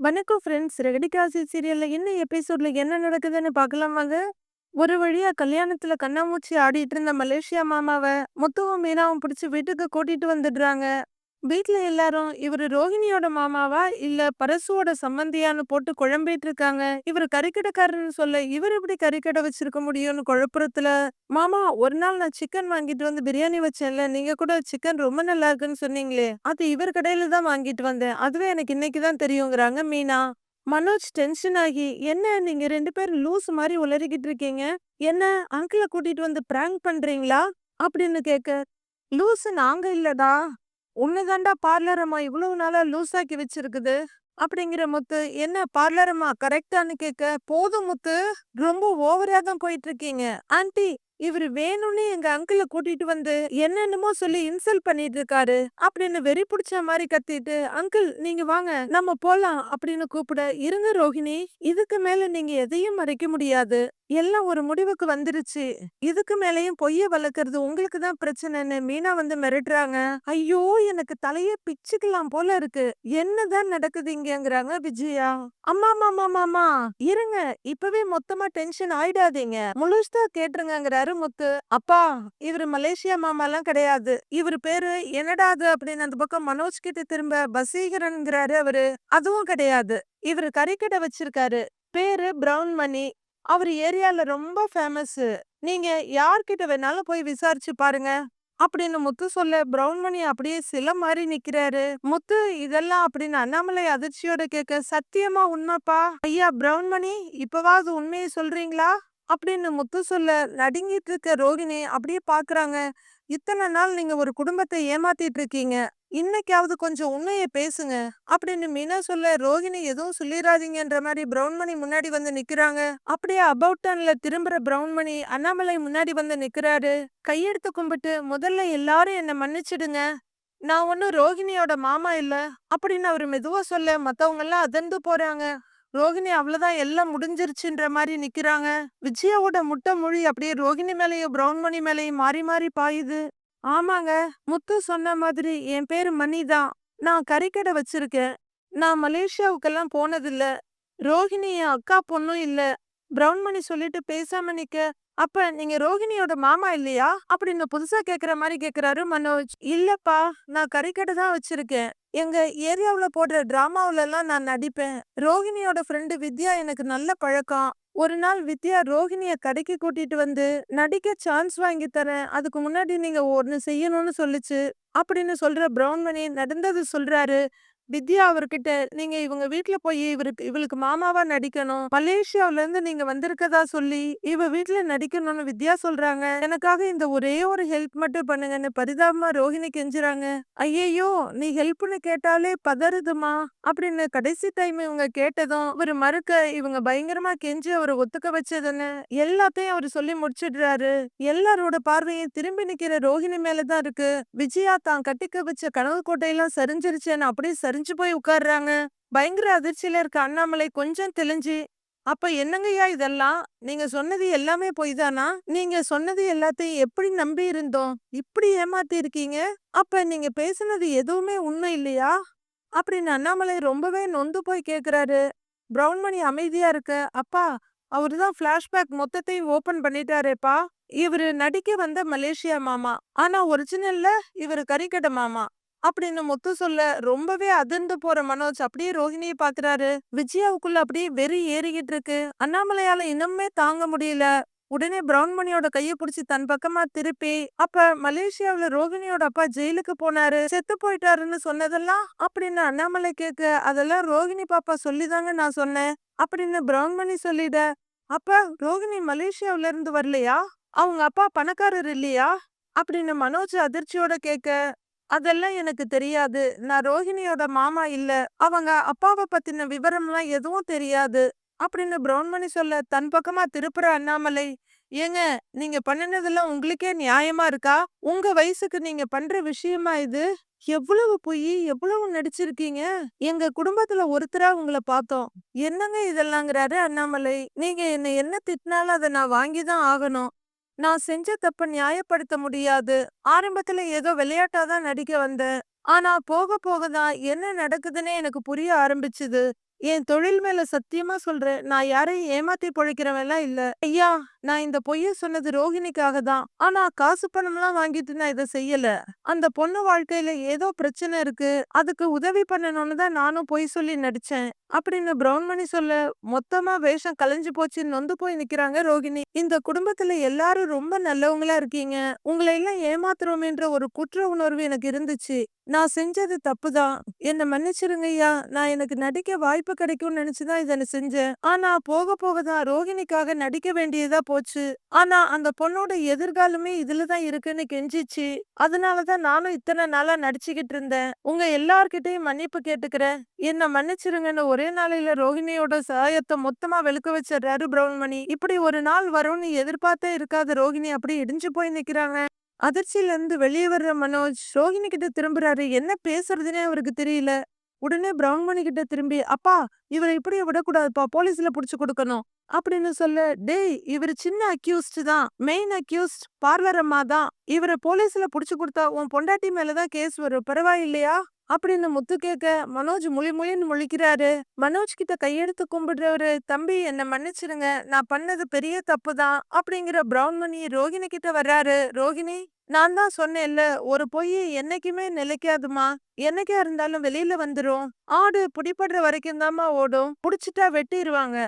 வணக்கம் ஃப்ரெண்ட்ஸ். ரெகடி காசி சீரியலில் என்ன எபிசோடில் என்ன நடக்குதுன்னு பார்க்கலாம் வாங்க. ஒரு வழியாக கல்யாணத்தில் கண்ணாமூச்சி ஆடிட்டு இருந்த மலேசியா மாமாவை முத்துவும் மீனாவும் பிடிச்சி வீட்டுக்கு கூட்டிகிட்டு வந்துடுறாங்க. வீட்ல எல்லாரும் இவரு ரோஹிணியோட மாமாவா? இல்ல பரசுவோட சம்பந்தியான்னு போட்டு குழம்பிட்டு இருக்காங்க. இவரு கறிக்கடைக்காரன்னு சொல்ல இவர் எப்படி கறிக்கடை வச்சிருக்க முடியும்னு குழப்பறத்துல மாமா ஒரு நாள் நான் சிக்கன் வாங்கிட்டு வந்து பிரியாணி வச்சேன்ல நீங்க கூட சிக்கன் ரொம்ப நல்லா இருக்குன்னு சொன்னீங்களே அது இவர் கடையில தான் வாங்கிட்டு வந்தேன். அதுவே எனக்கு இன்னைக்கு தான் தெரியுங்கிறாங்க மீனா. மனோஜ் டென்ஷன் ஆகி என்ன நீங்க ரெண்டு பேரும் லூஸ் மாதிரி உளறிக்கிட்டு இருக்கீங்க? என்ன அங்கிள கூட்டிட்டு வந்து பிராங்க் பண்றீங்களா? அப்படின்னு கேட்க லூசு நாங்க இல்லடா. உன்னதாண்டா பார்லரம்மா இவ்வளவு நாளா லூஸ் ஆக்கி வச்சிருக்குது? அப்படிங்கிற முத்து என்ன பார்லரம்மா கரெக்டான்னு கேட்க போதும் முத்து ரொம்ப ஓவரா தான் போயிட்டு இருக்கீங்க. ஆன்டி இவர் வேணும்னே எங்க அங்கிள கூட்டிட்டு வந்து என்னென்னமோ சொல்லி இன்சல்ட் பண்ணிட்டு இருக்காரு அப்படின்னு வெறி பிடிச்ச மாதிரி கத்திட்டு அங்கிள் நீங்க வாங்க நம்ம போலாம் அப்படின்னு கூப்பிட இருங்க ரோஹிணி இதுக்கு மேல நீங்க எதையும் மறைக்க முடியாது எல்லாம் ஒரு முடிவுக்கு வந்துருச்சு இதுக்கு மேலேயும் பொய்ய வளர்க்கறது உங்களுக்கு தான் பிரச்சனைன்னு மீனா வந்து மிரட்டுறாங்க. ஐயோ எனக்கு தலைய பிச்சுக்கலாம் போல இருக்கு என்னதான் நடக்குது இங்கங்கிறாங்க விஜயா? அம்மா மாமா மாமா இருங்க இப்பவே மொத்தமா டென்ஷன் ஆயிடாதீங்க முழுசா கேட்டுருங்கிறாரு முத்து அப்பா இவரு மலேசியா மாமா எல்லாம் கிடையாது. இவரு பேரு என்னடா அது? அப்படின்னு அந்த பக்கம் மனோஜ் கிட்ட திரும்ப பசீகரன்ங்கிறாரு அவரு. அதுவும் கிடையாது. இவரு கறிக்கடை வச்சிருக்காரு. பேரு பிரவுன் மணி. அவர் ஏரியால ரொம்ப ஃபேமஸ். நீங்க யார்கிட்ட வேணாலும் போய் விசாரிச்சு பாருங்க. அப்படின்னு முத்து சொல்ல பிரவுன் மணி அப்படியே சில மாதிரி நிக்கிறாரு. முத்து இதெல்லாம் அப்படின்னு அண்ணாமலை அதிர்ச்சியோட கேட்க சத்தியமா உண்மைப்பா? ஐயா பிரவுன் மணி இப்பவாவது உண்மையை சொல்றீங்களா? அப்படின்னு முத்து சொல்ல நடுங்கிட்டு இருக்க ரோகிணி அப்படியே பாக்குறாங்க. இத்தனை நாள் நீங்க ஒரு குடும்பத்தை ஏமாத்திட்டு இருக்கீங்க இன்னைக்காவது கொஞ்சம் உண்மையை பேசுங்க. அப்படின்னு மீனா சொல்ல ரோகிணி எதுவும் சொல்லிடாதீங்கன்ற மாதிரி பிரவுன்மணி முன்னாடி வந்து நிக்கிறாங்க. அப்படியே அபவுட் டன்ல திரும்புற பிரவுன்மணி அண்ணாமலை முன்னாடி வந்து நிக்கிறாரு. கையெடுத்து கும்பிட்டு முதல்ல எல்லாரும் என்ன மன்னிச்சிடுங்க. நான் ஒன்னும் ரோகிணியோட மாமா இல்ல. அப்படின்னு அவர் மெதுவா சொல்ல மத்தவங்க எல்லாம் அதிர்ந்து போறாங்க. ரோகிணி அவ்வளவுதான் எல்லாம் முடிஞ்சிருச்சுன்ற மாதிரி நிக்கிறாங்க. விஜயாவோட முட்டை மொழி அப்படியே ரோகிணி மேலயும் பிரவுன்மணி மேலேயும் மாறி மாறி பாயுது. ஆமாங்க முத்து சொன்ன மாதிரி என் பேரு மணி தான். நான் கறிக்கடை வச்சிருக்கேன். நான் மலேசியாவுக்கெல்லாம் போனதில்ல. ரோஹிணி என் அக்கா பொண்ணும் இல்ல. பிரவுன் மணி சொல்லிட்டு பேசாம நிக்க. அப்ப நீங்க ரோஹிணியோட மாமா இல்லையா? அப்படின்னு புதுசா கேக்குற மாதிரி கேக்குறாரு மனோஜ். இல்லப்பா நான் கறிக்கடை தான் வச்சிருக்கேன். எங்க ஏரியாவில் போடுற டிராமாவிலலாம் நான் நடிப்பேன். ரோஹிணியோட ஃப்ரெண்டு வித்யா எனக்கு நல்ல பழக்கம். ஒரு நாள் வித்யா ரோஹிணிய கடைக்கு கூட்டிட்டு வந்து நடிக்க சான்ஸ் வாங்கி தரேன். அதுக்கு முன்னாடி நீங்க ஒன்று செய்யணும்னு சொல்லுச்சு. அப்படின்னு சொல்ற பிரவுன்மணி நடந்தது சொல்றாரு. வித்யா அவர்கிட்ட நீங்க இவங்க வீட்டுல போய் இவருக்கு இவளுக்கு மாமாவா நடிக்கணும். மலேசியாவுல இருந்து நீங்க வந்திருக்கதா சொல்லி இவ வீட்டுல நடிக்கணும்னு வித்யா சொல்றாங்க. எனக்காக இந்த ஒரே ஒரு ஹெல்ப் மட்டும் பண்ணுங்கன்னு பரிதாபமா ரோஹிணி கெஞ்சுறாங்க. ஐயையோ நீ ஹெல்ப்னு கேட்டாலே பதறுதுமா? அப்படின்னு கடைசி டைம் இவங்க கேட்டதும் ஒரு மறுக்க இவங்க பயங்கரமா கெஞ்சி அவரை ஒத்துக்க வச்சதுன்னு எல்லாத்தையும் அவர் சொல்லி முடிச்சிடுறாரு. எல்லாரோட பார்வையும் திரும்பி நிக்கிற ரோஹிணி மேலதான் இருக்கு. விஜயா தான் கட்டிக்க வச்ச கனவு கோட்டையெல்லாம் சரிஞ்சிருச்சேன்னு அப்படியே சரிஞ்சு போய் உட்கார்றாங்க பயங்கர அதிர்ச்சியில இருக்க அண்ணாமலை கொஞ்சம் தெளிஞ்சு அப்ப என்னங்கய்யா இதெல்லாம்? நீங்க சொன்னது எல்லாமே பொய் தானா? நீங்க சொன்னது எல்லாத்தையும் எப்படி நம்பி இருந்தோம்? இப்படி ஏமாத்தி இருக்கீங்க அப்ப நீங்க பேசுனது எதுவுமே உண்மை இல்லையா? அப்படின்னு அண்ணாமலை ரொம்பவே நொந்து போய் கேக்குறாரு. பிரவுன்மணி அமைதியா இருக்க. அப்பா அவருதான் பிளாஷ்பேக் மொத்தத்தையும் ஓபன் பண்ணிட்டாரேப்பா. இவரு நடிக்க வந்த மலேசியா மாமா. ஆனா ஒரிஜினல்ல இவரு கறிக்கடை மாமா. அப்படின்னு முத்து சொல்ல ரொம்பவே அதிர்ந்து போற மனோஜ் அப்படியே ரோஹிணியை பாக்குறாரு. விஜயாவுக்குள்ள அப்படியே வெறி ஏறிக்கிட்டு இருக்கு. அண்ணாமலையால இன்னுமே தாங்க முடியல. உடனே பிரவுன்மணியோட கைய புடிச்சு தன் பக்கமா திருப்பி அப்ப மலேசியாவுல ரோகிணியோட அப்பா ஜெயிலுக்கு போனாரு செத்து போயிட்டாருன்னு சொன்னதெல்லாம்? அப்படின்னு அண்ணாமலை கேட்க அதெல்லாம் ரோகிணி பாப்பா சொல்லிதாங்க நான் சொன்னேன். அப்படின்னு பிரவுன்மணி சொல்லிட அப்ப ரோகிணி மலேசியாவுல இருந்து வரலையா? அவங்க அப்பா பணக்காரர் இல்லையா? அப்படின்னு மனோஜ் அதிர்ச்சியோட கேட்க அதெல்லாம் எனக்கு தெரியாது. நான் ரோஹிணியோட மாமா இல்ல. அவங்க அப்பாவை பத்தின விவரம்லாம் எதுவும் தெரியாது. அப்படின்னு பிரவுன்மணி சொல்ல தன் பக்கமா திருப்புற அண்ணாமலை ஏங்க நீங்க பண்ணினதெல்லாம் உங்களுக்கே நியாயமா இருக்கா? உங்க வயசுக்கு நீங்க பண்ற விஷயமா இது? எவ்வளவு பொய் எவ்வளவு நடிச்சிருக்கீங்க? எங்க குடும்பத்துல ஒருத்தரா உங்களை பார்த்தோம். என்னங்க இதெல்லாங்கிறாரு அண்ணாமலை. நீங்க என்ன என்ன திட்டினாலும் அதை நான் வாங்கிதான் ஆகணும். நான் செஞ்ச தப்ப நியாயப்படுத்த முடியாது. ஆரம்பத்துல ஏதோ விளையாட்டாதான் நடிக்க வந்தேன். ஆனா போக போக தான் என்ன நடக்குதுன்னே எனக்கு புரிய ஆரம்பிச்சுது. என் தொழில் மேல சத்தியமா சொல்றேன். நான் யாரையும் ஏமாத்தி பொழைக்கிறவன்லாம் இல்ல. ஐயா நான் இந்த பொய்ய சொன்னது ரோகிணிக்காக தான். ஆனா காசு பணம்லாம் வாங்கிட்டு நான் இதை செய்யல. அந்த பொண்ணு வாழ்க்கையில ஏதோ பிரச்சனை இருக்கு. அதுக்கு உதவி பண்ணணும்னு தான் நானும் பொய் சொல்லி நடிச்சேன். அப்படின்னு பிரவுன்மணி சொல்ல மொத்தமா வேஷம் கலைஞ்சு போச்சு நொந்து போய் நிக்கிறாங்க ரோகிணி. இந்த குடும்பத்துல எல்லாரும் ரொம்ப நல்லவங்களா இருக்கீங்க. உங்களை எல்லாம் ஏமாத்துறோமேன்ற ஒரு குற்ற உணர்வு எனக்கு இருந்துச்சு. நான் செஞ்சது தப்புதான் என்ன மன்னிச்சிருங்க ஐயா. நான் எனக்கு நடிக்க வாய்ப்பு கிடைக்கும்னு நினைச்சுதான் இதை செஞ்சேன். ஆனா போக போக தான் ரோகிணிக்காக நடிக்க வேண்டியதா போச்சு. ஆனா அந்த பொண்ணோட எதிர்காலமே இதுலதான் இருக்குன்னு கெஞ்சிச்சு. அதனாலதான் நானும் இத்தனை நாளா நடிச்சுக்கிட்டு இருந்தேன். உங்க எல்லார்கிட்டயும் மன்னிப்பு கேட்டுக்கிறேன். என்ன மன்னிச்சிருங்கன்னு ஒரே நாளையில ரோகிணியோட சாயத்தை மொத்தமா வெளுக்க வச்சிடுறாரு பிரவுன்மணி. இப்படி ஒரு நாள் வரும்னு எதிர்பார்த்தே இருக்காத ரோகிணி அப்படி இடிஞ்சு போய் நிக்கிறாங்க. அதிர்ச்சியில இருந்து வெளியே வர்ற மனோஜ் ரோஹிணி கிட்ட திரும்புறாரு. என்ன பேசுறதுனே அவருக்கு தெரியல. உடனே பிரவுன்மணி கிட்ட திரும்பி அப்பா இவரை இப்படியே விடக்கூடாதுப்பா போலீஸ்ல புடிச்சு கொடுக்கணும். அப்படின்னு சொல்ல டேய் இவர் சின்ன அக்யூஸ்ட் தான் மெயின் அக்யூஸ்ட் பார்வரம்மா தான். இவரை போலீஸ்ல புடிச்சு கொடுத்தா உன் பொண்டாட்டி மேலதான் கேஸ் வரும் பரவாயில்லையா? அப்படின்னு முத்து கேட்க மனோஜ் மொழி மொழின்னு முழிக்கிறாரு. மனோஜ் கிட்ட கையெடுத்து கும்பிடுறவரு தம்பி என்ன மன்னிச்சிருங்க நான் பண்ணது பெரிய தப்பு தான். அப்படிங்கிற பிரவுன்மணி ரோகிணி கிட்ட வர்றாரு. ரோகிணி நான் தான் சொன்னேன்ல ஒரு பொய் என்னைக்குமே நிலைக்காதுமா. என்னைக்கா இருந்தாலும் வெளியில வந்துரும். ஆடு பிடிபடுற வரைக்கும் தாம்மா ஓடும். புடிச்சிட்டா வெட்டிடுவாங்க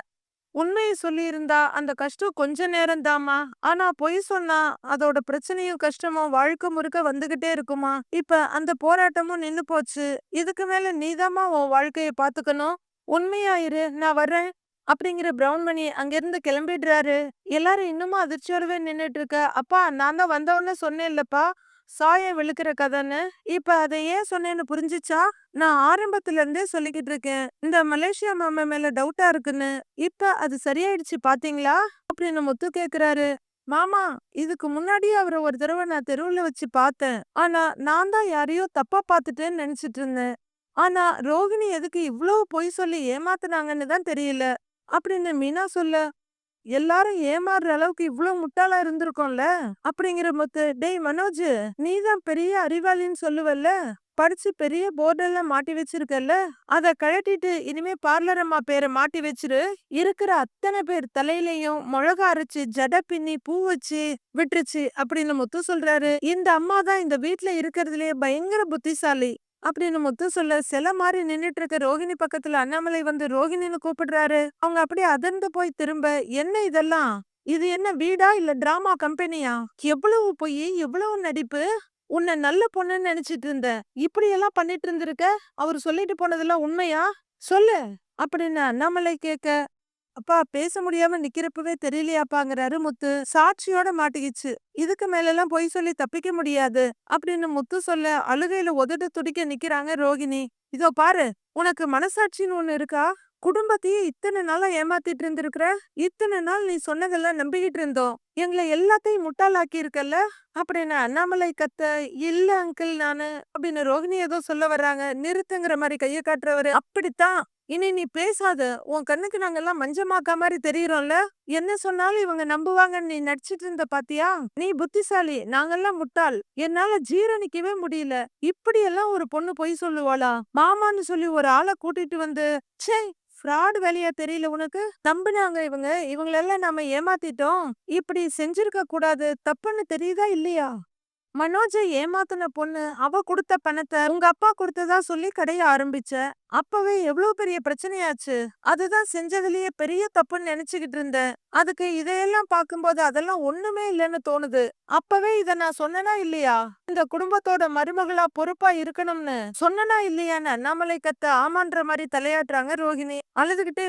உண்மையை சொல்லியிருந்தா அந்த கஷ்டம் கொஞ்ச நேரம் தாமா ஆனா பொய் சொன்னா அதோட பிரச்சனையும் கஷ்டமும் வாழ்க்கை முறுக்க வந்துகிட்டே இருக்குமா? இப்ப அந்த போராட்டமும் நின்னு போச்சு. இதுக்கு மேல நீதாம்மா உன் வாழ்க்கைய பாத்துக்கணும்? உண்மையாயிரு நான் வர்றேன். அப்படிங்கிற பிரவுன்மணி அங்கிருந்து கிளம்பிடுறாரு. எல்லாரும் இன்னுமும் அதிர்ச்சியோடவே நின்னுட்டு இருக்க அப்பா நான் தான் சொன்னேன் இல்லப்பா சாயம் விழுக்கிற கதைன்னு இப்ப அதை ஏன் சொன்னேன்னு புரிஞ்சுச்சா? நான் ஆரம்பத்துல இருந்தே சொல்லிக்கிட்டு இருக்கேன். இந்த மலேசியா மாமா மேல டவுட்டா இருக்குன்னு இப்ப அது சரியாயிடுச்சு பாத்தீங்களா? அப்படின்னு முத்து கேக்குறாரு. மாமா இதுக்கு முன்னாடியே அவரை ஒரு தடவை நான் தெருவுல வச்சு பார்த்தேன். ஆனா நான் தான் யாரையோ தப்பா பார்த்துட்டேன்னு நினைச்சிட்டு இருந்தேன் ஆனா ரோகிணி எதுக்கு இவ்வளவு பொய் சொல்லி ஏமாத்துனாங்கன்னு தான் தெரியல. அப்படின்னு மீனா சொல்ல எல்லாரும் ஏமாறுற அளவுக்கு இவ்வளவு முட்டாளா இருந்திருக்கோம்ல? அப்படிங்கிற முத்து டேய் மனோஜ் நீ தான் பெரிய அறிவாளின்னு சொல்லுவல்ல? படிச்சு பெரிய போர்டெல்லாம் மாட்டி வச்சிருக்கல்ல? அத கழட்டிட்டு இனிமே பார்லர் அம்மா பேரை மாட்டி வச்சிரு. இருக்கிற அத்தனை பேர் தலையிலையும் மிளகா அரைச்சு ஜட பின்னி பூ வச்சு விட்டுருச்சு அப்படின்னு முத்து சொல்றாரு. இந்த அம்மா தான் இந்த வீட்டுல இருக்கிறதுலயே பயங்கர புத்திசாலி. அப்படின்னு முத்து சொல்ல சில மாதிரி நின்னுட்டு இருக்க ரோகிணி பக்கத்துல அண்ணாமலை வந்து ரோகிணின்னு கூப்பிடுறாரு. அவங்க அப்படியே அதிர்ந்து போய் திரும்ப என்ன இதெல்லாம்? இது என்ன வீடா? இல்ல டிராமா கம்பெனியா? எவ்வளவு பொய்? எவ்வளவு நடிப்பு? உன்னை நல்ல பொண்ணுன்னு நினைச்சிட்டு இருந்த. இப்படி எல்லாம் பண்ணிட்டு இருந்திருக்க? அவர் சொல்லிட்டு போனதெல்லாம் உண்மையா? சொல்லு அப்படின்னு அண்ணாமலை கேட்க அப்பா பேச முடியாம நிக்கிறப்பவே தெரியலையாப்பாங்கிறாரு முத்து. சாட்சியோட மாட்டிக்கிச்சு. இதுக்கு மேலெல்லாம் பொய் சொல்லி தப்பிக்க முடியாது அப்படின்னு முத்து சொல்ல அழுகையில உதடு துடிக்க நிக்கிறாங்க ரோகிணி. இதோ பாரு உனக்கு மனசாட்சின்னு ஒண்ணு இருக்கா? குடும்பத்தையே இத்தனை நாளா ஏமாத்திட்டு இருந்திருக்கிற? இத்தனை நாள் நீ சொன்னதெல்லாம் நம்பிக்கிட்டு இருந்தோம். எங்களை எல்லாத்தையும் முட்டாளாக்கி இருக்கல்ல அப்படின்னு அண்ணாமலை கத்த இல்ல அங்கிள் நானு அப்படின்னு ரோகிணி ஏதோ சொல்ல வர்றாங்க. நிறுத்துங்கிற மாதிரி கைய காட்டுறவரு. அப்படித்தான். இனி நீ பேசாத. உன் கண்ணுக்கு நாங்கெல்லாம் மஞ்சமாக்கா மாதிரி தெரியுறோம்ல? என்ன சொன்னாலும் இவங்க நம்புவாங்கன்னு நீ நடிச்சிட்டு இருந்த பாத்தியா? நீ புத்திசாலி. நாங்கெல்லாம் முட்டாள். என்னால ஜீரணிக்கவே முடியல. இப்படி எல்லாம் ஒரு பொண்ணு பொய் சொல்லுவாளா? மாமான்னு சொல்லி ஒரு ஆளை கூட்டிட்டு வந்து சே ஃப்ராட் வேலையா தெரியல உனக்கு? நம்பினாங்க இவங்க. இவங்களெல்லாம் நாம ஏமாத்திட்டோம். இப்படி செஞ்சிருக்க கூடாது. தப்புன்னு தெரியுதா இல்லையா? மனோஜை ஏமாத்தின பொண்ணு அவ கொடுத்த பணத்தை உங்க அப்பா கொடுத்ததா சொல்லி கடைய ஆரம்பிச்ச. அப்பவே எவ்வளவு பெரிய பிரச்சனையாச்சு. அதுதான் செஞ்சதுலயே பெரிய தப்புன்னு நினைச்சுக்கிட்டு இருந்தேன் அதுக்கு இதையெல்லாம் பார்க்கும்போது அதெல்லாம் ஒண்ணுமே இல்லைன்னு தோணுது. அப்பவே இத நான் சொன்னனா இல்லையா? இந்த குடும்பத்தோட மருமகளா பொறுப்பா இருக்கணும்னு. சொன்னனா இல்லையான்னு அண்ணாமலை கத்த ஆமான்ற மாதிரி தலையாட்டுறாங்க ரோஹிணி. அழுதுகிட்டே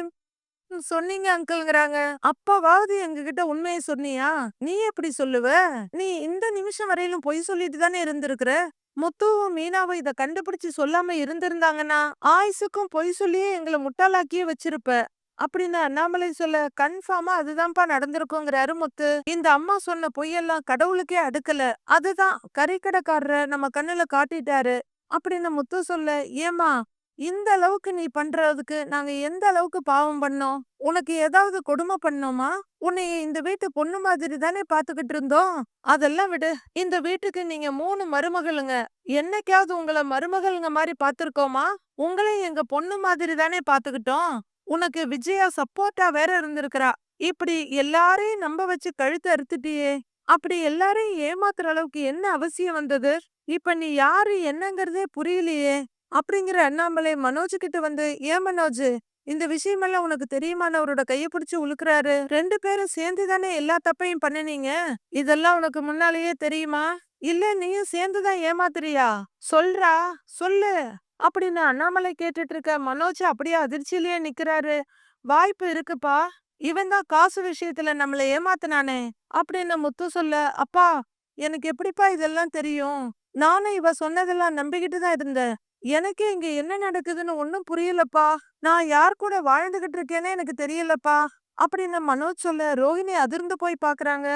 சொன்னீங்க அங்கிள்ங்கிறாங்க. அப்பாவாவது எங்ககிட்ட உண்மையை சொன்னியா? நீ எப்படி சொல்லுவ? நீ இந்த நிமிஷம் வரையிலும் பொய் சொல்லிட்டு தானே இருந்திருக்கிற? முத்துவும் மீனாவும் இத கண்டுபிடிச்சு சொல்லாம இருந்திருந்தாங்கன்னா ஆயுசுக்கும் பொய் சொல்லியே எங்களை முட்டாளாக்கியே வச்சிருப்ப. அப்படின்னு அண்ணாமலை சொல்ல கன்ஃபார்மா அதுதான்ப்பா நடந்திருக்குங்கிறாரு முத்து. இந்த அம்மா சொன்ன பொய்யெல்லாம் கடவுளுக்கே அடுக்கல. அதுதான் கறிக்கடைக்காரரை நம்ம கண்ணுல காட்டிட்டாரு. அப்படின்னு முத்து சொல்ல ஏமா இந்த அளவுக்கு நீ பண்றதுக்கு நாங்க எந்த அளவுக்கு பாவம் பண்ணோம் உனக்கு ஏதாவது கொடுமை பண்ணோமா உன்னை இந்த வீட்டு பொண்ணு மாதிரி தானே பாத்துக்கிட்டு இருந்தோம் அதெல்லாம் விடு இந்த வீட்டுக்கு நீங்க மூணு மருமகளுங்க என்னைக்காவது உங்கள மருமகளுங்க மாதிரி பாத்துருக்கோமா? உங்களையும் எங்க பொண்ணு மாதிரி தானே பாத்துக்கிட்டோம். உனக்கு விஜயா சப்போர்ட்டா வேற இருந்திருக்கிறா. இப்படி எல்லாரையும் நம்ப வச்சு கழுத்த அறுத்துட்டியே! அப்படி எல்லாரையும் ஏமாத்துற அளவுக்கு என்ன அவசியம் வந்தது? இப்ப நீ யாரு என்னங்கிறதே புரியலையே! அப்படிங்கிற அண்ணாமலை மனோஜ் கிட்ட வந்து, "ஏன் மனோஜ், இந்த விஷயமெல்லாம் உனக்கு தெரியுமான்னு?" அவரோட கைய பிடிச்சு உலுக்குறாரு. "2 பேரும் சேர்ந்து தானே எல்லா தப்பையும் பண்ணுனீங்க. இதெல்லாம் உனக்கு முன்னாலேயே தெரியுமா? இல்ல நீயும் சேர்ந்து தான் ஏமாத்துறியா? சொல்றா, சொல்லு." அப்படின்னு அண்ணாமலை கேட்டுட்டு இருக்க மனோஜ் அப்படியே அதிர்ச்சியிலேயே நிக்கிறாரு. "வாய்ப்பு இருக்குப்பா. இவன் தான் காசு விஷயத்துல நம்மள ஏமாத்துனானே." அப்படின்னு முத்து சொல்ல, "அப்பா, எனக்கு எப்படிப்பா இதெல்லாம் தெரியும்? நானும் இவ சொன்னதெல்லாம் நம்பிக்கிட்டு தான் இருந்தேன். எனக்கு இங்க என்ன நடக்குதுன்னு ஒன்னும் புரியலப்பா. நான் யார் கூட வாழ்ந்துகிட்டு இருக்கேனே எனக்கு தெரியலப்பா." அப்படின்னு மனோஜ் சொல்ல, ரோஹிணி அதிர்ந்து போய் பாக்குறாங்க.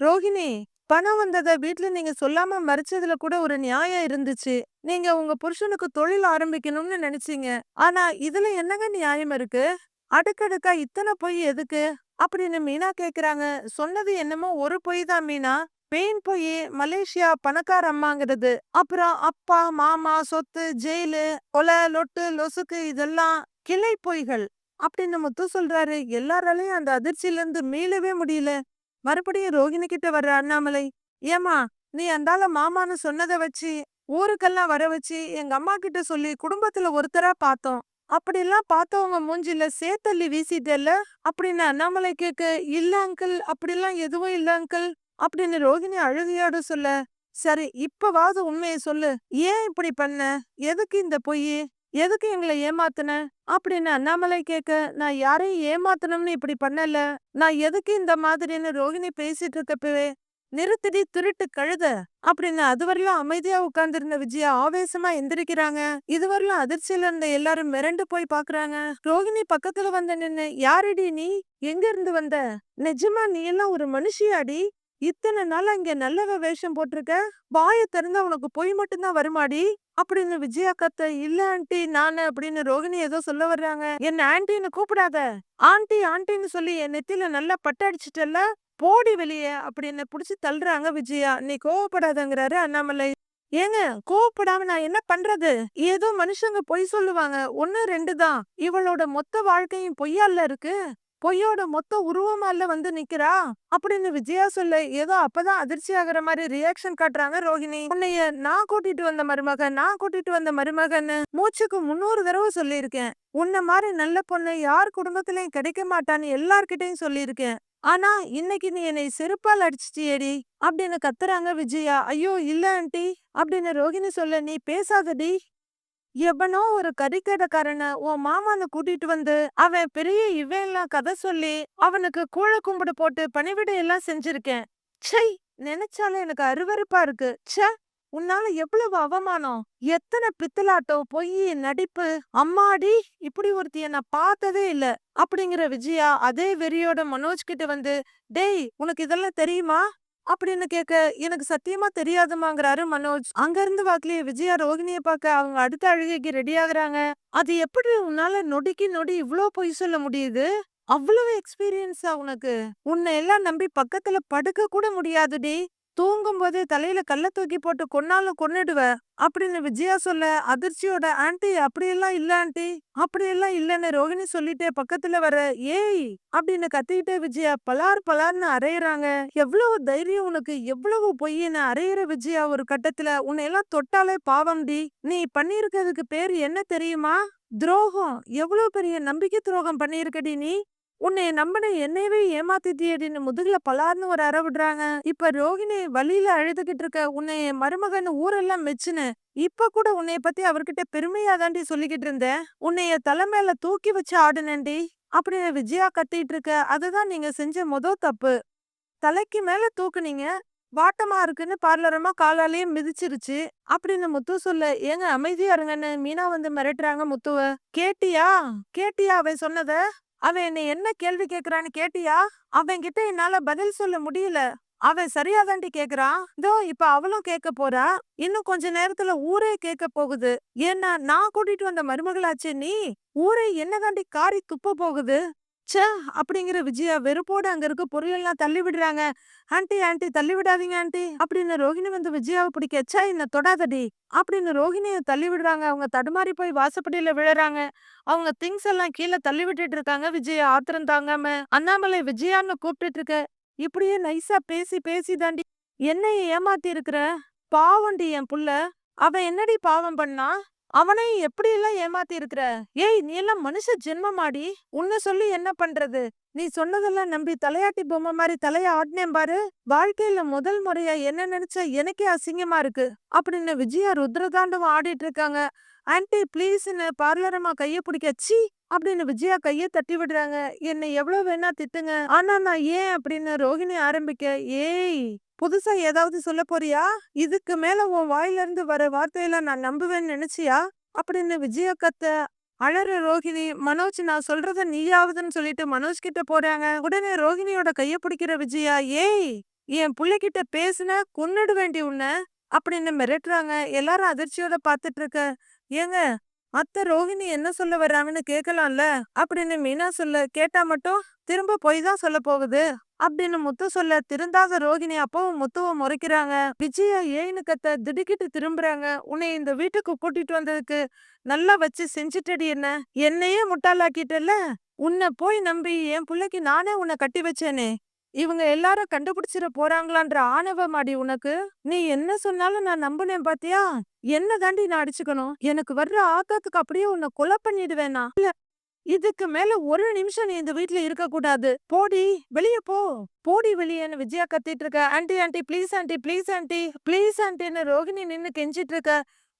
"ரோஹிணி, பணம் வந்தத வீட்டுல நீங்க சொல்லாம மறைச்சதுல கூட ஒரு நியாயம் இருந்துச்சு. நீங்க உங்க புருஷனுக்கு தொழில் ஆரம்பிக்கணும்னு நினைச்சீங்க. ஆனா இதுல என்னங்க நியாயம் இருக்கு? அடுக்கடுக்கா இத்தனை பொய் எதுக்கு?" அப்படின்னு மீனா கேக்குறாங்க. "சொன்னது என்னமோ ஒரு பொய் தான் மீனா. பெயின் பொய், மலேசியா பணக்கார அம்மாங்கிறது. அப்புறம் அப்பா, மாமா, சொத்து, ஜெயிலு, கொலை, லொட்டு, லொசுக்கு இதெல்லாம் கிளை பொய்கள்." அப்படின்னு முத்து சொல்றாரு. எல்லாராலையும் அந்த அதிர்ச்சியிலிருந்து மீளவே முடியல. மறுபடியும் ரோகிணி கிட்ட வர்ற அண்ணாமலை, "ஏம்மா, நீ அந்தால மாமான்னு சொன்னத வச்சு, ஊருக்கெல்லாம் வர வச்சு, எங்க அம்மா கிட்ட சொல்லி குடும்பத்துல ஒருத்தரா பார்த்தோம். அப்படிலாம் பார்த்தவங்க மூஞ்சில சேத்தள்ளி வீசிட்டேல்ல?" அப்படின்னு அண்ணாமலை கேட்க, "இல்ல அங்கிள், அப்படிலாம் எதுவும் இல்ல அங்கிள்." அப்படின்னு ரோகிணி அழுகையோட சொல்ல, "சரி, இப்பவாவது உண்மைய சொல்லு. ஏன் இப்படி பண்ண? எதுக்கு இந்த பொய் எதுக்கு எங்கள ஏமாத்துன?" அப்படின்னு அண்ணாமலை கேட்க, "நான் யாரையும் ஏமாத்தணும்னு இப்படி பண்ணல. நான் எதுக்கு இந்த மாதிரின்னு ரோகிணி பேசிட்டு இருக்கப்பவே, நிறுத்திடி திருட்டு கழுத." அப்படின்னு அதுவரையும் அமைதியா உட்கார்ந்திருந்த விஜயா ஆவேசமா எந்திரிக்கிறாங்க. இதுவரையிலும் அதிர்ச்சியில இருந்த எல்லாரும் மிரண்டு போய் பாக்குறாங்க. ரோகிணி பக்கத்துல வந்து நின்னு, "யாருடி நீ? எங்க இருந்து வந்த? நிஜமா நீ எல்லாம் ஒரு மனுஷியாடி? இத்தனை நாள் அங்க நல்லவ வேஷம் போட்டிருக்க. வாய திறந்து அவனுக்கு பொய் மட்டும்தான் வருமாடி?" அப்படின்னு விஜயா கத்த, "இல்ல ஆண்டி, நானு." அப்படின்னு ரோகிணி ஏதோ சொல்ல வர்றாங்க. "என்ன ஆண்டின்னு கூப்பிடாத. ஆண்டி ஆண்டின்னு சொல்லி என் நெத்தில நல்லா பட்டடிச்சிட்டல அடிச்சிட்டல்ல? போடி வெளியே அப்படின்னு புடிச்சு தள்ளுறாங்க விஜயா. "நீ கோவப்படாதங்கிறாரு அண்ணாமலை. ஏங்க, கோவப்படாம நான் என்ன பண்றது? ஏதோ மனுஷங்க பொய் சொல்லுவாங்க. 1, 2 தான். இவளோட மொத்த வாழ்க்கையும் பொய்யால்ல இருக்கு? பொய்யோட மொத்த உருவமால்ல வந்து நிக்கிறா?" அப்படின்னு விஜயா சொல்ல, ஏதோ அப்பதான் அதிர்ச்சி ஆகுற மாதிரி ரியாக்ஷன் காட்டுறாங்க ரோகிணி. "உன்னைய நான் கூட்டிட்டு வந்த மருமகன் நான் கூட்டிட்டு வந்த மருமகன்னு மூச்சுக்கு 300 தடவை சொல்லியிருக்கேன். உன்ன மாதிரி நல்ல பொண்ணு யார் குடும்பத்திலயும் கிடைக்க மாட்டான்னு எல்லார்கிட்டயும் சொல்லியிருக்கேன். ஆனா இன்னைக்கு நீ என்னை செருப்பால் அடிச்சிட்டியேடி." அப்படின்னு கத்துறாங்க விஜயா. "ஐயோ இல்ல ஆண்டி." அப்படின்னு ரோஹிணி சொல்ல, "நீ பேசாதடி. எவனோ ஒரு கறிக்கடைக்காரனை உன் மாமான்னு கூட்டிட்டு வந்து, அவன் பெரிய இவன்லாம் கதை சொல்லி, அவனுக்கு கூழ கும்பிடு போட்டு பணிவிடை எல்லாம் செஞ்சிருக்கேன். ச்சை! நினைச்சாலும் எனக்கு அருவருப்பா இருக்கு. ச்சே! உன்னால எவ்வளவு அவமானம். எத்தனை பித்தலாட்டம், பொய், நடிப்பு. அம்மாடி! இப்படி ஒருத்திய நான் பார்த்ததே இல்ல." அப்படிங்கிற விஜயா அதே வெறியோட மனோஜ் கிட்ட வந்து, "டேய், உனக்கு இதெல்லாம் தெரியுமா?" அப்படின்னு கேட்க, "எனக்கு சத்தியமா தெரியாதுமாங்கிறாரு மனோஜ். அங்க இருந்து வாக்குலயே விஜயா ரோகிணிய பார்க்க அவங்க அடுத்த அழுகைக்கு ரெடி ஆகுறாங்க. "அது எப்படி உன்னால நொடிக்கு நொடி இவ்ளோ பொய் சொல்ல முடியுது? அவ்வளவு எக்ஸ்பீரியன்ஸா உனக்கு? உன்னை எல்லாம் நம்பி பக்கத்துல படுக்க கூட முடியாதுடி. தூங்கும்போது தலையில கல்ல தூக்கி போட்டு கொன்னாலும் கொன்னுடுவ." அப்படின்னு விஜயா சொல்ல, அதிர்ச்சியோட, "ஆண்டி அப்படியெல்லாம் இல்ல ஆண்டி. அப்படியெல்லாம் இல்லன்னு" ரோஹிணி சொல்லிட்டே பக்கத்துல வர, "ஏய்!" அப்படின்னு கத்திக்கிட்டே விஜயா பலார் பலார்னு அரையுறாங்க. "எவ்வளவு தைரியம் உனக்கு? எவ்வளவு பொய்ன்னு?" அரையுற விஜயா ஒரு கட்டத்துல, "உன்னை எல்லாம் தொட்டாலே பாவம் டி நீ பண்ணிருக்கிறதுக்கு பேர் என்ன தெரியுமா? துரோகம். எவ்வளவு பெரிய நம்பிக்கை துரோகம் பண்ணியிருக்கடி நீ. உன்னைய நம்பின என்னையவே ஏமாத்திட்டியடின்னு முதுகுல பலார்னு ஒரு அற விடுறாங்க. இப்ப ரோகிணி வழியில அழுதுகிட்டு இருக்க, "உன்னைய மருமகன் மருமகன்னு ஊரெல்லாம் மெச்சுன்னு இப்ப கூட உன்னைய பத்தி அவர்கிட்ட பெருமையா தாண்டி சொல்லிக்கிட்டு இருந்தேன். உன்னைய தலை மேல தூக்கி வச்சு ஆடுனேன்டி." அப்படின்னு விஜயா கத்திட்டு இருக்க, "அதுதான் நீங்க செஞ்ச மொத தப்பு. தலைக்கு மேல தூக்குனீங்க. வாட்டமா இருக்குன்னு பார்லரமா காலாலேயே மிதிச்சிருச்சு." அப்படின்னு முத்து சொல்ல, "ஏங்க அமைதியா இருங்கன்னு" மீனா வந்து மிரட்டுறாங்க முத்துவ. "கேட்டியா? கேட்டியா அவன் சொன்னத? அவன் என்னை என்ன கேள்வி கேக்குறான்னு கேட்டியா? அவன்கிட்ட என்னால பதில் சொல்ல முடியல. அவன் சரியா தாண்டி கேக்குறான். இதோ இப்ப அவளும் கேட்க போறா. இன்னும் கொஞ்ச நேரத்துல ஊரே கேட்க போகுது. ஏன்னா நான் கூட்டிட்டு வந்த மருமகளாச்சே நீ. ஊரே என்ன தாண்டி காரி துப்ப போகுது." ச்சே! அப்படிங்கிற விஜயா வெறுப்போட அங்க இருக்க பொருளெல்லாம் தள்ளி விடுறாங்க. ஆண்டி ஆண்டி தள்ளி விடாதீங்க ஆண்டி அப்படின்னு ரோஹிணி வந்து விஜயாவை பிடிக்க, ச்சே என்ன தொடாதடி அப்படின்னு ரோகிணிய தள்ளி விடுறாங்க. அவங்க தடுமாறி போய் வாசப்படியில விழறாங்க. அவங்க திங்ஸ் எல்லாம் கீழ தள்ளி விட்டுட்டு இருக்காங்க. விஜயா ஆத்திரம் தாங்காம, அண்ணாமலை விஜயான்னு கூப்பிட்டுட்டு இருக்க. இப்படியே நைஸா பேசி பேசி தாண்டி என்னைய ஏமாத்தி இருக்கிற. பாவம்டி என் புள்ள. அவன் என்னடி பாவம் பண்ணா? அவனை எப்படி எல்லாம் ஏமாத்தி இருக்கிற? ஏய் நீ எல்லாம் மனுஷ ஜென்மமாடி. உன்ன சொல்லி என்ன பண்றது? நீ சொன்னதெல்லாம் நம்பி தலையாட்டி பொம்மை மாதிரி தலைய ஆட்டினேன் பாரு. வாழ்க்கையில முதல் முறையா என்ன நினைச்சா எனக்கே அசிங்கமா இருக்கு. அப்படின்னு விஜயா ருத்ரதாண்டவம் ஆடிட்டு இருக்காங்க. ஆன்டி ப்ளீஸ்னு பார்லரம்மா கைய பிடிக்க சி அப்படின்னு விஜயா கைய தட்டி விடுறாங்க. என்னை எவ்வளவு வேணா திட்டுங்க. ஆனா நான் ஏன் அப்படின்னு ரோஹிணி ஆரம்பிக்க, ஏய் புதுசா ஏதாவது சொல்ல போறியா? இதுக்கு மேல உன் வாயிலிருந்து வர வார்த்தையெல்லாம் நான் நம்புவேன்னு நினைச்சியா? அப்படின்னு விஜயா கத்த அழற ரோகிணி மனோஜ் நான் சொல்றத நீயாவதுன்னு சொல்லிட்டு மனோஜ் கிட்ட போறாங்க. உடனே ரோகிணியோட கைய பிடிக்கிற விஜயா ஏய் என் பிள்ளைகிட்ட பேசுன கொன்னுடு வேண்டி உன்ன அப்படின்னு மிரட்டுறாங்க. எல்லாரும் அதிர்ச்சியோட பாத்துட்டு இருக்க. ஏங்க அத்தை ரோஹிணி என்ன சொல்ல வர்றாங்கன்னு கேட்கலாம்ல அப்படின்னு மீனா சொல்ல கேட்டா மட்டும் திரும்ப போய் தான் சொல்ல போகுது. அப்படின்னு முத்து சொல்ல திருந்தாத ரோகிணி அப்பவும் முத்துவும் முறைக்கிறாங்க. விஜயா ஏன்னு கத்த திடுக்கிட்டு திரும்புறாங்க. உன்னை இந்த வீட்டுக்கு கூட்டிட்டு வந்ததுக்கு நல்லா வச்சு செஞ்சுட்டடி என்ன? என்னையே முட்டாளாக்கிட்டல உன்னை போய் நம்பி என் பிள்ளைக்கு நானே உன்னை கட்டி வச்சேனே. இவங்க எல்லாரும் கண்டுபிடிச்சிட போறாங்களான்ற ஆணவமாடி உனக்கு? நீ என்ன சொன்னாலும் நான் நம்புனேன் பாத்தியா? என்ன தாண்டி நான் அடிச்சுக்கணும்? எனக்கு வர்ற ஆக்கத்துக்கு அப்படியே உன்னை கொலை பண்ணிடுவேனா இல்ல இதுக்கு மேல ஒரு நிமிஷம் நீ இந்த வீட்ல இருக்க கூடாது போடி வெளிய போ. போடி வெளியேன்னு விஜயா கத்திட்டு இருக்க. Aunty aunty please aunty please aunty please ஆன்ட்டின்னு Rohini நின்னு கெஞ்சிட்டு இருக்க.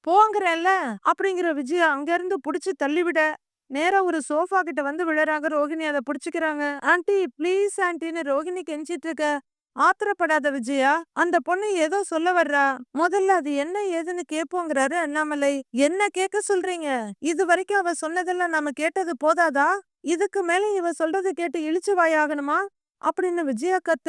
போங்கிறல்ல அப்படிங்கிற விஜயா அங்க இருந்து புடிச்சு தள்ளிவிட நேரா ஒரு சோஃபா கிட்ட வந்து விழறாங்க. ரோகிணி அதை பிடிச்சிக்கிறாங்க. ஆன்ட்டி ப்ளீஸ் ஆண்டின்னு ரோகிணி கெஞ்சிட்டு இருக்க ஆத்திரப்படாத விஜயா அந்த பொண்ணு ஏதோ சொல்ல வர்றா. முதல்ல அது என்ன ஏதுன்னு கேப்போங்கிறாரு அண்ணாமலை. என்ன கேட்க சொல்றீங்க? இது வரைக்கும் அவ சொன்னதெல்லாம் நாம கேட்டது போதாதா? இதுக்கு மேல இவ சொல்றது கேட்டு இழிச்சு வாயாகணுமா? அப்படின்னு விஜயா கத்த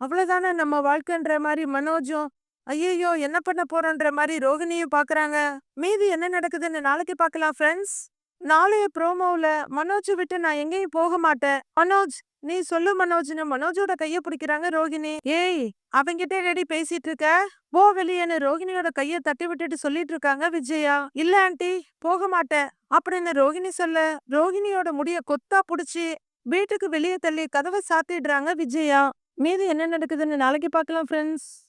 அவ்வளவுதானே நம்ம வாழ்க்கைன்ற மாதிரி மனோஜும் ஐயையோ என்ன பண்ண போறோன்ற மாதிரி ரோகிணியும் பாக்குறாங்க. மீதி என்ன நடக்குதுன்னு நாளைக்கு பார்க்கலாம் ஃப்ரெண்ட்ஸ் நாளைய ப்ரோமோவில் மனோஜ் விட்டு நான் எங்கேயும் போக மாட்டேன். மனோஜ் நீ சொல்லு மனோஜ்னு மனோஜோட கைய பிடிக்கிறாங்க ரோகிணி. ஏய் அவங்கிட்ட ரெடி பேசிட்டு இருக்க? போ வெளியேன்னு ரோகிணியோட கைய தட்டி விட்டுட்டு சொல்லிட்டு இருக்காங்க விஜயா. இல்ல ஆண்டி போக மாட்டேன். அப்படின்னு ரோகிணி சொல்ல ரோகிணியோட முடிய கொத்தா புடிச்சு வீட்டுக்கு வெளியே தள்ளி கதவை சாத்திடுறாங்க விஜயா. மீது என்ன நடக்குதுன்னு நாளைக்கு பார்க்கலாம் ஃப்ரெண்ட்ஸ்